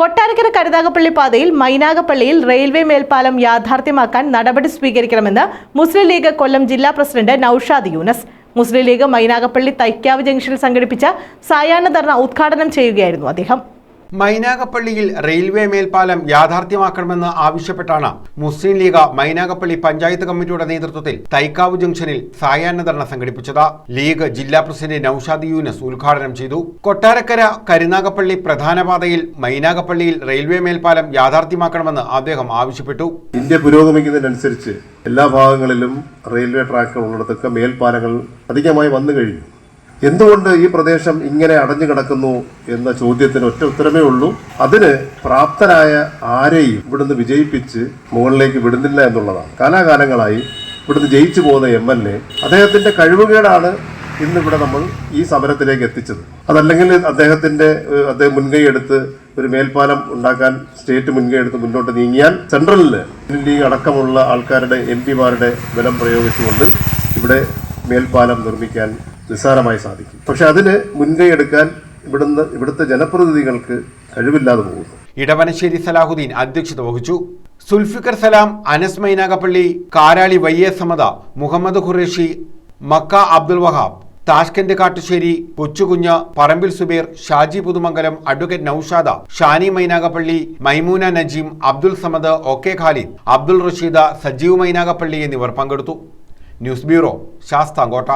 കൊട്ടാരക്കര കരുതാകപ്പള്ളി പാതയിൽ മൈനാഗപ്പള്ളിയിൽ റെയിൽവേ മേൽപ്പാലം യാഥാർത്ഥ്യമാക്കാൻ നടപടി സ്വീകരിക്കണമെന്ന് മുസ്ലിം ലീഗ് കൊല്ലം ജില്ലാ പ്രസിഡന്റ് നൌഷാദ് യൂനസ്. മുസ്ലിം ലീഗ് മൈനാഗപ്പള്ളി തൈക്കാവ് ജംഗ്ഷനിൽ സംഘടിപ്പിച്ച സായാഹ്ന ധർണ ഉദ്ഘാടനം ചെയ്യുകയായിരുന്നു അദ്ദേഹം. മൈനാഗപ്പള്ളിയിൽ റെയിൽവേ മേൽപ്പാലം യാഥാർത്ഥ്യമാക്കണമെന്ന് ആവശ്യപ്പെട്ടാണ് മുസ്ലിം ലീഗ് മൈനാഗപ്പള്ളി പഞ്ചായത്ത് കമ്മിറ്റിയുടെ നേതൃത്വത്തിൽ തൈക്കാവ് ജംഗ്ഷനിൽ സായാഹ്ന ധർണ സംഘടിപ്പിച്ചത്. ലീഗ് ജില്ലാ പ്രസിഡന്റ് നൌഷാദ് യൂനസ് ഉദ്ഘാടനം ചെയ്തു. കൊട്ടാരക്കര കരുനാഗപ്പള്ളി പ്രധാന പാതയിൽ മൈനാഗപ്പള്ളിയിൽ റെയിൽവേ മേൽപ്പാലം യാഥാർത്ഥ്യമാക്കണമെന്ന് അദ്ദേഹം ആവശ്യപ്പെട്ടു. ഇന്ത്യ പുരോഗമിക്കുന്നതിനനുസരിച്ച് എല്ലാ ഭാഗങ്ങളിലും റെയിൽവേ ട്രാക്കുകൾ ഉള്ളിടത്തൊക്കെ മേൽപ്പാലങ്ങൾ അധികമായി വന്നു കഴിഞ്ഞു. എന്തുകൊണ്ട് ഈ പ്രദേശം ഇങ്ങനെ അടഞ്ഞു കിടക്കുന്നു എന്ന ചോദ്യത്തിന് ഒറ്റ ഉത്തരമേ ഉള്ളൂ. അതിന് പ്രാപ്തരായ ആരെയും ഇവിടുന്ന് വിജയിപ്പിച്ച് മുകളിലേക്ക് വിടുന്നില്ല എന്നുള്ളതാണ്. കാലാകാലങ്ങളായി ഇവിടുന്ന് ജയിച്ചു പോകുന്ന എം എൽ എ അദ്ദേഹത്തിന്റെ കഴിവുകേടാണ് ഇന്നിവിടെ നമ്മൾ ഈ സമരത്തിലേക്ക് എത്തിച്ചത്. അതല്ലെങ്കിൽ അദ്ദേഹത്തിന്റെ അദ്ദേഹം മുൻകൈ എടുത്ത് ഒരു മേൽപ്പാലം ഉണ്ടാക്കാൻ സ്റ്റേറ്റ് മുൻകൈ എടുത്ത് മുന്നോട്ട് നീങ്ങിയാൽ സെൻട്രലിൽ ലീഗ് അടക്കമുള്ള ആൾക്കാരുടെ എം പിമാരുടെ ബലം പ്രയോഗിച്ചുകൊണ്ട് ഇവിടെ മേൽപ്പാലം നിർമ്മിക്കാൻ നിസ്സാരമായി സാധിക്കും. പക്ഷെ അതിന് മുൻകൈ എടുക്കാൻ ഇവിടുന്ന് ഇവിടുത്തെ ജനപ്രതിനിധികൾക്ക് കഴിവില്ലാതെ പോകുന്നു. ഇടവനശ്ശേരി സലാഹുദ്ദീൻ അധ്യക്ഷത വഹിച്ചു. സുൽഫിക്കർ സലാം അനസ് മൈനാഗപ്പള്ളി കാരാളി വയ്യ Samatha Muhammad Qureshi Makka Abdul Wahab Tashkent Kattussery Kochukunju Parambil Subeer Shaji Puthumangalam advocate Naushada Shani Mainagappally Maimoona Najeem Abdul Samad O K Khalid Abdul Rasheeda Sajeev Mainagappally എന്നിവർ പങ്കെടുത്തു. News bureau Sasthamkotta.